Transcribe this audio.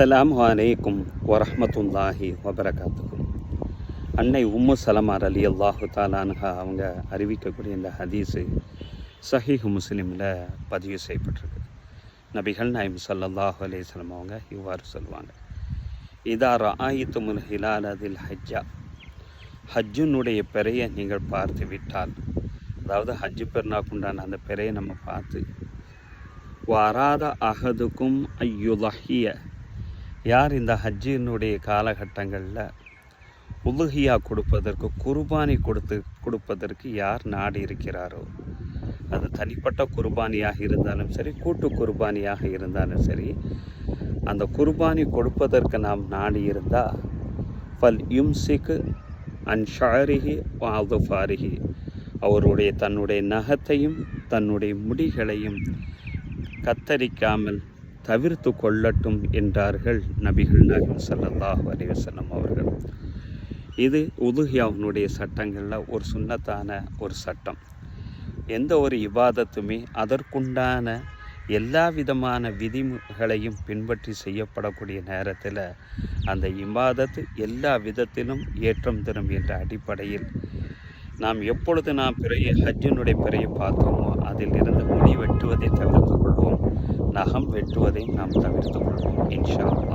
அஸ்ஸலாமு அலைக்கும் வரமத்துல்லாஹி வபரகாத்துக்கும் அன்னை உம்மு சலமார் அலி அல்லாஹு தாலான்ஹா அவங்க அறிவிக்கக்கூடிய இந்த ஹதீஸு சஹீஹ் முஸ்லீமில் பதிவு செய்யப்பட்டிருக்கு. நபிகள் நாயம் ஸல்லல்லாஹு அலைஹி அவங்க இவ்வாறு சொல்லுவாங்க. இதா ஆயித்துமுல் ஹிலால் அதில் ஹஜ்ஜா. ஹஜ்ஜுனுடைய பெறையை நீங்கள் பார்த்து விட்டால் அதாவது ஹஜ்ஜு பெருநாக்குண்டான அந்த பெறையை நம்ம பார்த்து வராத அகதுக்கும் ஐயுலஹிய யார் இந்த ஹஜ்ஜினுடைய காலகட்டங்களில் உலுகியா கொடுப்பதற்கு குர்பானி கொடுத்து கொடுப்பதற்கு யார் நாடி இருக்கிறாரோ? அது தனிப்பட்ட குர்பானியாக இருந்தாலும் சரி கூட்டு குர்பானியாக இருந்தாலும் சரி அந்த குர்பானி கொடுப்பதற்கு நாம் நாடி இருந்தால் ஃபல் யும்சிக்கு அன் ஷாரிஹி வாதுஃபாரிஹி அவருடைய தன்னுடைய நகத்தையும் தன்னுடைய முடிகளையும் கத்தரிக்காமல் தவிர்த்து கொள்ளட்டும் என்றார்கள் நபிகள் நாயகம் ஸல்லல்லாஹு அலைஹி அவர்கள். இது உதுகியாவினுடைய சட்டங்களில் ஒரு சுன்னத்தான ஒரு சட்டம். எந்த ஒரு இபாதத்துமே அதற்குண்டான எல்லா விதமான விதிகளையும் பின்பற்றி செய்யப்படக்கூடிய நேரத்தில் அந்த இபாதத்து எல்லா விதத்திலும் ஏற்றம் தரும் என்ற அடிப்படையில் நாம் எப்பொழுது நாம் பிறைய ஹஜ்ஜினுடைய பிறையை பார்த்தோமோ அதில் இருந்து முடி வெட்டுவதை தவிர்த்து கொள்வோம். நகம் வெட்டுவதை நாம் தவிர்த்து கொள்வோம். இன்ஷா